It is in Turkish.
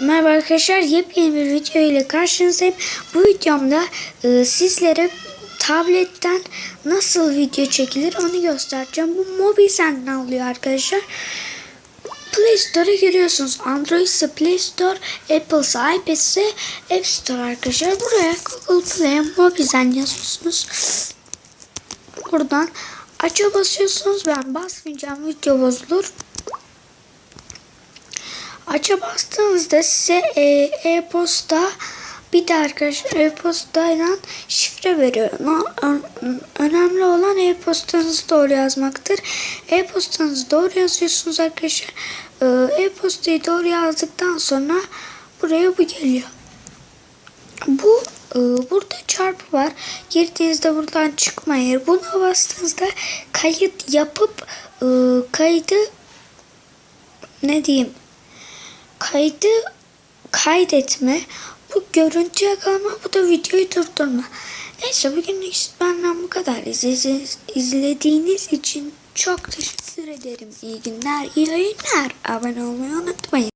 Merhaba arkadaşlar yepyeni bir video ile karşınızdayım. Bu videomda e, sizlere tabletten nasıl video çekilir onu göstereceğim. Bu Mobizen'den alıyor arkadaşlar. Play Store'a giriyorsunuz. Android ise Play Store, Apple ise iPad ise App Store arkadaşlar. Buraya Google Play'e Mobizen yazıyorsunuz. Buradan aça basıyorsunuz. Ben basmayacağım video bozulur. Aça bastığınızda size e, e-posta bir de arkadaşlar e-postayla şifre veriyor. Önemli olan e-postanızı doğru yazmaktır. E-postanızı doğru yazıyorsunuz arkadaşlar. E, E-postayı doğru yazdıktan sonra buraya bu geliyor. Bu e, burada çarpı var. Girdiğinizde buradan çıkmayın. Buna bastığınızda kayıt yapıp e, kaydı ne diyeyim kaydı kaydetme bu görüntü yakalama bu da videoyu durdurma. Neyse bugünlük benden bu kadar. İzlediğiniz, izlediğiniz için çok teşekkür ederim. İyi günler, iyi yayınlar. Abone olmayı unutmayın.